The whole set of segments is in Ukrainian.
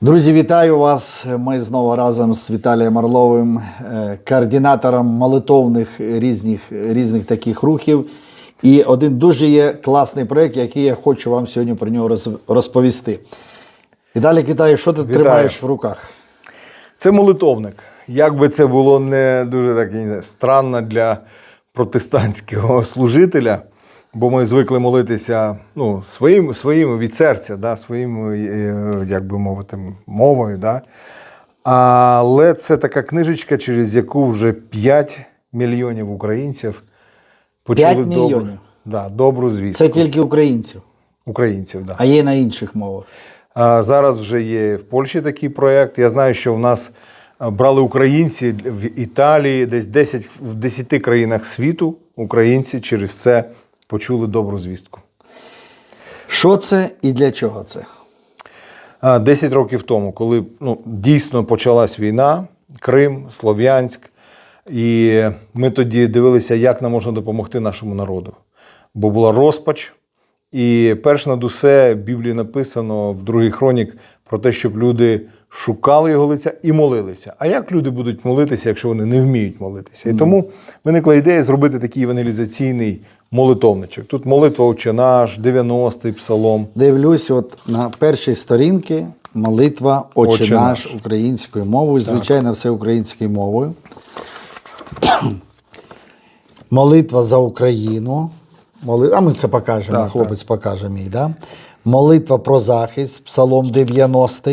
Друзі, вітаю вас. Ми знову разом з Віталієм Орловим, е, координатором молитовних різних, різних таких рухів. І один дуже є класний проєкт, який я хочу вам сьогодні про нього роз- розповісти. Віталій, вітаю, що ти Вітаю. тримаєш в руках? Це молитовник. Як би це було не дуже так я не знаю, странно для протестантського служителя, бо ми звикли молитися ну, своїм, своїм від серця, да, своїм, е, як би мовити, мовою. Да. Але це така книжечка, через яку вже 5 мільйонів українців почули П'ять добру, мільйонів? да, добру звістку. Це тільки українців, Українців, да. а є на інших мовах. А Зараз вже є в Польщі такий проєкт. Я знаю, що в нас брали українці в Італії, десь 10, в 10 країнах світу українці через це почули добру звістку. Що це і для чого це? 10 років тому, коли ну, дійсно почалась війна, Крим, Слов'янськ, і ми тоді дивилися, як нам можна допомогти нашому народу. Бо була розпач. І перш над усе в Біблії написано в другий хронік про те, щоб люди шукали його лиця і молилися. А як люди будуть молитися, якщо вони не вміють молитися? І тому виникла ідея зробити такий евангелізаційний молитовничок. Тут молитва «Отче наш, 90-й псалом. Дивлюсь, от на першій сторінці молитва Отче, Отче наш українською мовою, звичайно, все українською мовою. Молитва за Україну. Моли... А ми це покажемо, Так, хлопець покаже мій. Да? Молитва про захист, Псалом 90.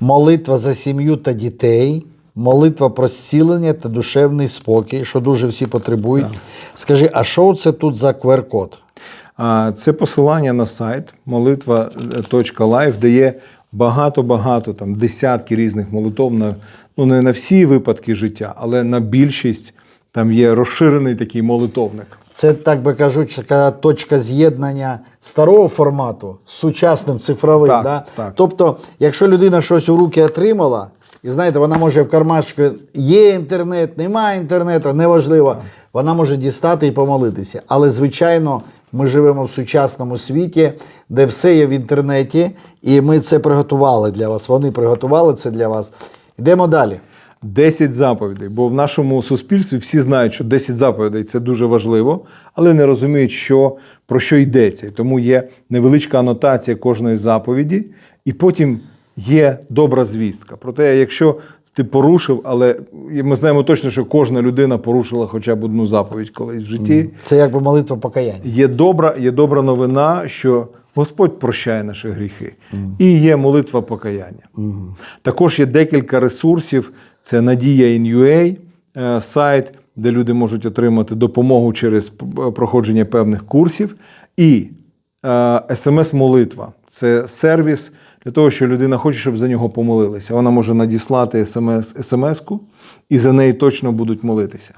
Молитва за сім'ю та дітей. Молитва про зцілення та душевний спокій, що дуже всі потребують. Скажи, а що це тут за QR-код? Це посилання на сайт молитва.live, де є багато-багато там десятки різних молитов на ну не на всі випадки життя, але на більшість там є розширений такий молитовник. Це, так би кажуть, така точка з'єднання старого формату з сучасним цифровим. Так, да? так. Тобто, якщо людина щось у руки отримала, і знаєте, вона може в кармашку, є інтернет, немає інтернету, неважливо, вона може дістати і помолитися. Але, звичайно, ми живемо в сучасному світі, де все є в інтернеті, і ми це приготували для вас. Вони приготували це для вас. Йдемо далі. 10 заповідей, бо в нашому суспільстві всі знають, що 10 заповідей це дуже важливо, але не розуміють, що, про що йдеться. Тому є невеличка анотація кожної заповіді, і потім є добра звістка. Проте, якщо ти порушив, але ми знаємо точно, що кожна людина порушила хоча б одну заповідь колись в житті. Це якби молитва покаяння. Є добра, є добра новина, що Господь прощає наші гріхи. І є молитва покаяння. Також є декілька ресурсів. Це Надія InUA, е, сайт, де люди можуть отримати допомогу через проходження певних курсів. І смс-молитва це сервіс для того, що людина хоче, щоб за нього помолилися. Вона може надіслати смс, смс-ку, і за неї точно будуть молитися.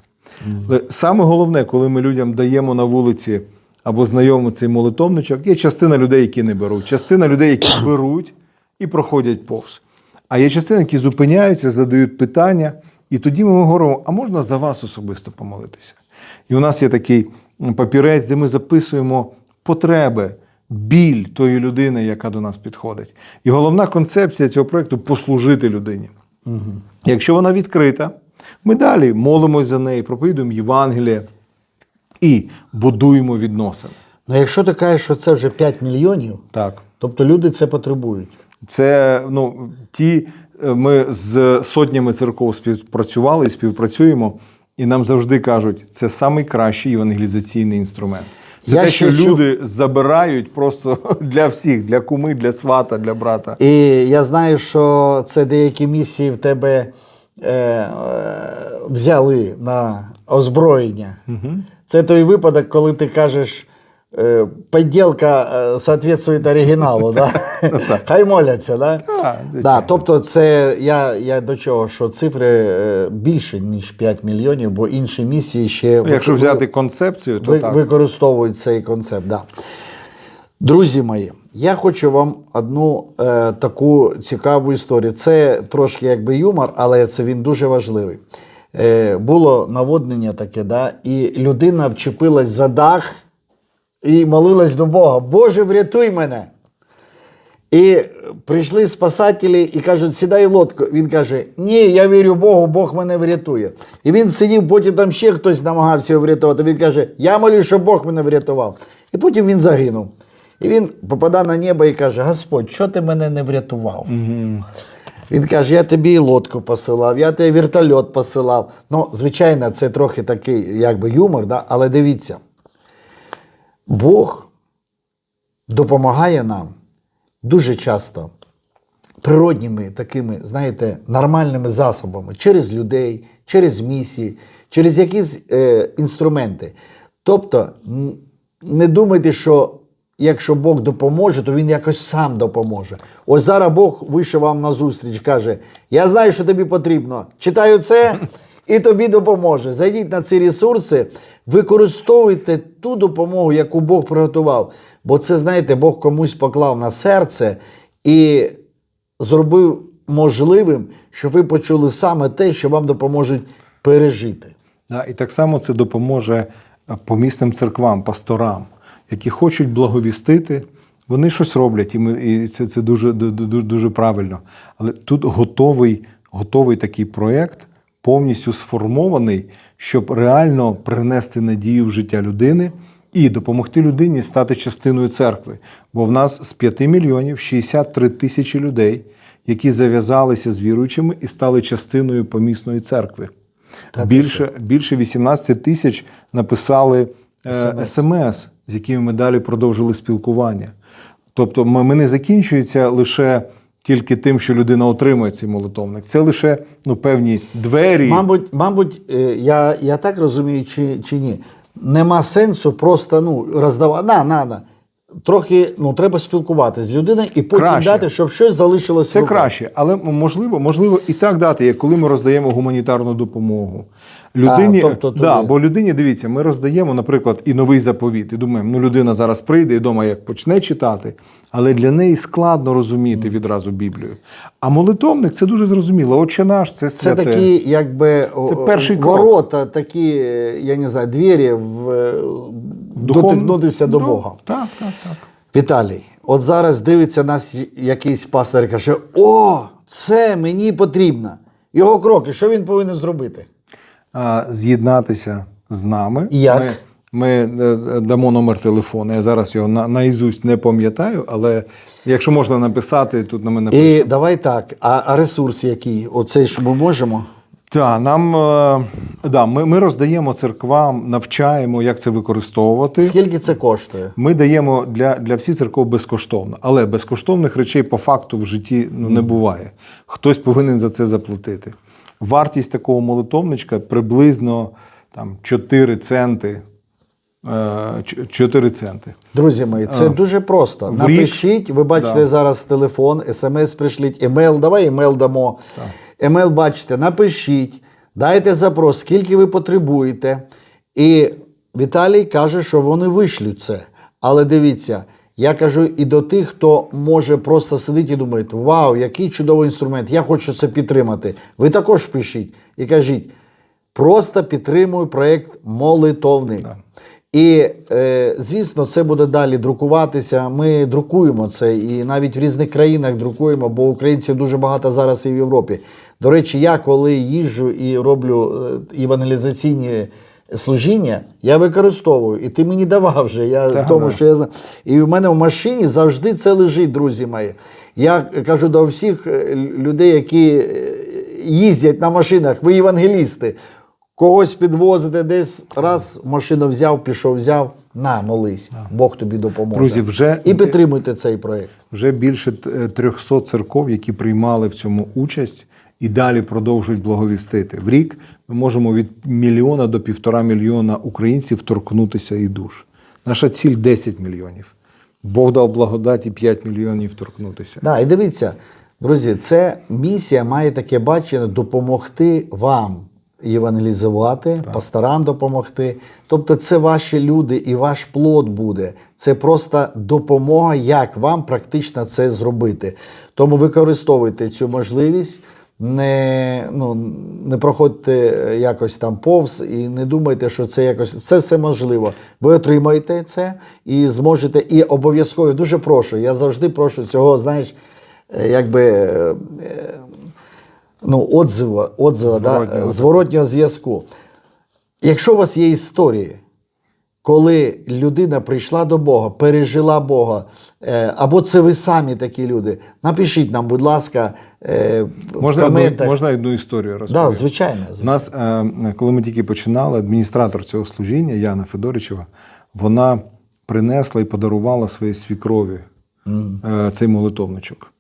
Але Саме головне, коли ми людям даємо на вулиці або знайомим цей молитовничок, є частина людей, які не беруть, частина людей, які беруть і проходять повз. А є частина, які зупиняються, задають питання, і тоді ми говоримо: а можна за вас особисто помолитися? І у нас є такий папірець, де ми записуємо потреби, біль тої людини, яка до нас підходить. І головна концепція цього проєкту послужити людині. Якщо вона відкрита, ми далі молимось за неї, проповідуємо Євангеліє і будуємо відносини. Ну, якщо ти кажеш, що це вже 5 мільйонів, Так. тобто люди це потребують. Це ну, ті, е, ми з сотнями церков співпрацювали і співпрацюємо, і нам завжди кажуть, це найкращий евангелізаційний інструмент. Це Я те, що чув- люди забирають просто для всіх, для куми, для свата, для брата. І я знаю, що це деякі місії в тебе е, е, взяли на озброєння. Це той випадок, коли ти кажеш. Е, Поділка е, соответствует оригіналу, да? хай моляться. Да? Да, тобто, це я, я до чого, що цифри е, більше, ніж 5 мільйонів, бо інші місії ще Ну, Якщо ви- взяти концепцію, то ви, так. використовують цей концепт. Да. Друзі мої, я хочу вам одну е, таку цікаву історію. Це трошки якби юмор, але це він дуже важливий. Е, було наводнення таке, да, і людина вчепилась за дах і молилась до Бога: Боже, врятуй мене. І прийшли спасателі і кажуть, сідай в лодку. Він каже: Ні, я вірю Богу, Бог мене врятує. І він сидів, потім там ще хтось намагався його врятувати. Він каже: Я молю, щоб Бог мене врятував. І потім він загинув. І він попадає на небо і каже: Господь, що ти мене не врятував? Він каже: я тобі і лодку посилав, я тобі вертольот посилав. Ну, звичайно, це трохи такий, якби юмор, да? але дивіться, Бог допомагає нам дуже часто природніми такими, знаєте, нормальними засобами через людей, через місії, через якісь е, інструменти. Тобто, не думайте, що якщо Бог допоможе, то він якось сам допоможе. Ось зараз Бог вийшов вам на зустріч, каже: Я знаю, що тобі потрібно. Читаю це. І тобі допоможе. Зайдіть на ці ресурси, використовуйте ту допомогу, яку Бог приготував. Бо це, знаєте, Бог комусь поклав на серце і зробив можливим, щоб ви почули саме те, що вам допоможуть пережити. Да, і так само це допоможе е, помісним церквам, пасторам, які хочуть благовістити. Вони щось роблять, і, ми, і це, це дуже, дуже, дуже правильно. Але тут готовий, готовий такий проєкт, повністю сформований, щоб реально принести надію в життя людини і допомогти людині стати частиною церкви. Бо в нас з 5 мільйонів 63 тисячі людей, які зав'язалися з віруючими і стали частиною помісної церкви. Та Більше, більше 18 тисяч написали е, смс, з якими ми далі продовжили спілкування. Тобто, ми, ми не закінчується лише тільки тим, що людина отримує цей молитовник. Це лише ну, певні двері. Мабуть, мабуть, е, я, я так розумію, чи, чи ні. Нема сенсу просто ну, роздавати. На, на, на. Трохи ну, треба спілкуватися з людиною і потім Краще. дати, щоб щось залишилося. Це краще, але можливо, можливо і так дати, як коли ми роздаємо гуманітарну допомогу. Людині, А, тобто да, бо людині, дивіться, ми роздаємо, наприклад, і новий заповіт. І думаємо, ну людина зараз прийде і дома як почне читати, але для неї складно розуміти відразу Біблію. А молитовник це дуже зрозуміло. Отче наш, це Це такі, якби Це перший крок. ворота, такі, е, я не знаю, двері в, е, дотикнутися до Ну, Бога. Так, так, так. Віталій, от зараз дивиться нас якийсь пастор і каже: О, це мені потрібно. Його кроки, що він повинен зробити? а, з'єднатися з нами. Як? Ми, ми е, дамо номер телефону. Я зараз його на, наізусть не пам'ятаю, але якщо можна написати, тут на мене І давай так, а, а ресурс який? Оцей ж ми можемо? Так, нам е, да, ми, ми роздаємо церквам, навчаємо, як це використовувати. Скільки це коштує? Ми даємо для, для всіх церков безкоштовно, але безкоштовних речей по факту в житті ну, не буває. Хтось повинен за це заплатити. Вартість такого молитовничка приблизно там, 4 центи. е, 4 центи. Друзі мої, це дуже просто. Напишіть, ви бачите Да. зараз телефон, смс пришліть, емейл, давай емейл дамо. Емейл бачите, напишіть, дайте запрос, скільки ви потребуєте. І Віталій каже, що вони вишлють це. Але дивіться, я кажу і до тих, хто може просто сидіти і думати, вау, який чудовий інструмент, я хочу це підтримати. Ви також пишіть і кажіть, просто підтримую проєкт молитовник. І, е, звісно, це буде далі друкуватися. Ми друкуємо це і навіть в різних країнах друкуємо, бо українців дуже багато зараз і в Європі. До речі, я коли їжджу і роблю евангелізаційні служіння, я використовую. І ти мені давав вже. Я Так, тому, що я знаю. І в мене в машині завжди це лежить, друзі мої. Я кажу до всіх е, людей, які е, їздять на машинах, ви євангелісти. Когось підвозите десь раз машину взяв, пішов, взяв. На, молись, Бог тобі допоможе. Друзі, вже- І підтримуйте цей проєкт. Вже більше е, 300 церков, які приймали в цьому участь і далі продовжують благовістити. В рік ми можемо від мільйона до півтора мільйона українців торкнутися і душ. Наша ціль 10 мільйонів. Бог дав благодаті 5 мільйонів торкнутися. Да, і дивіться, друзі, це місія має таке бачення допомогти вам євангелізувати, пасторам допомогти. Тобто, це ваші люди і ваш плод буде. Це просто допомога, як вам практично це зробити. Тому використовуйте цю можливість. не, ну, не проходьте якось там повз і не думайте, що це якось це все можливо. Ви отримаєте це і зможете, і обов'язково дуже прошу. Я завжди прошу цього, знаєш, е, якби. Ну, отзива, отзива да, Зворотнього. е, зворотнього зв'язку. Якщо у вас є історії, коли людина прийшла до Бога, пережила Бога, е, або це ви самі такі люди, напишіть нам, будь ласка, е, в Можна одну, можна одну історію да, розповісти? звичайно. У нас, коли ми тільки починали, адміністратор цього служіння, Яна Федоричева, вона принесла і подарувала своїй свікрові е, цей молитовничок.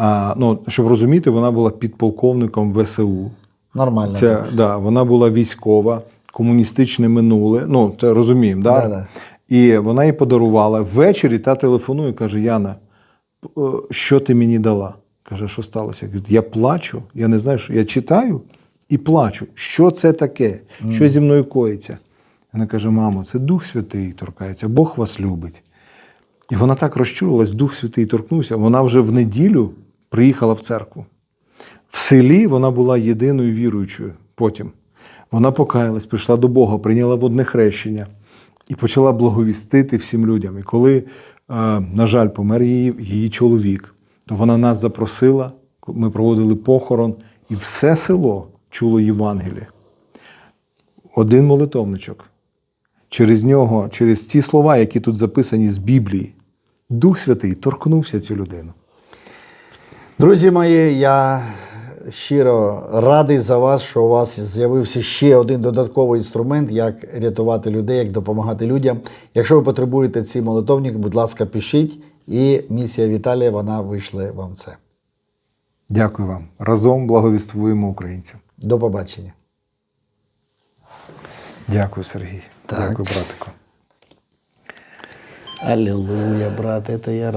А, ну, щоб розуміти, вона була підполковником ВСУ. Нормально. Це, да, вона була військова, комуністичне минуле. Ну, це розуміємо, да? Да-да. І вона їй подарувала. Ввечері та телефонує, каже: Яна, е, що ти мені дала? Каже, що сталося? Я кажу, я плачу, я не знаю, що я читаю і плачу. Що це таке? Що зі мною коїться? Вона каже: мамо, це Дух Святий торкається, Бог вас любить. І вона так розчулилась, Дух Святий торкнувся. Вона вже в неділю приїхала в церкву. В селі вона була єдиною віруючою потім. Вона покаялась, прийшла до Бога, прийняла водне хрещення і почала благовістити всім людям. І коли, е, на жаль, помер її, її чоловік, то вона нас запросила, ми проводили похорон, і все село чуло Євангеліє. Один молитовничок. Через нього, через ті слова, які тут записані з Біблії, Дух Святий торкнувся цю людину. Друзі мої, я щиро радий за вас, що у вас з'явився ще один додатковий інструмент, як рятувати людей, як допомагати людям. Якщо ви потребуєте ці молитовник, будь ласка, пишіть, і місія Віталія вона вийшле вам це. Дякую вам. Разом благовіствуємо українцям. До побачення. Дякую, Сергій. Так. Дякую, братику. Аллилуйя, брат, це я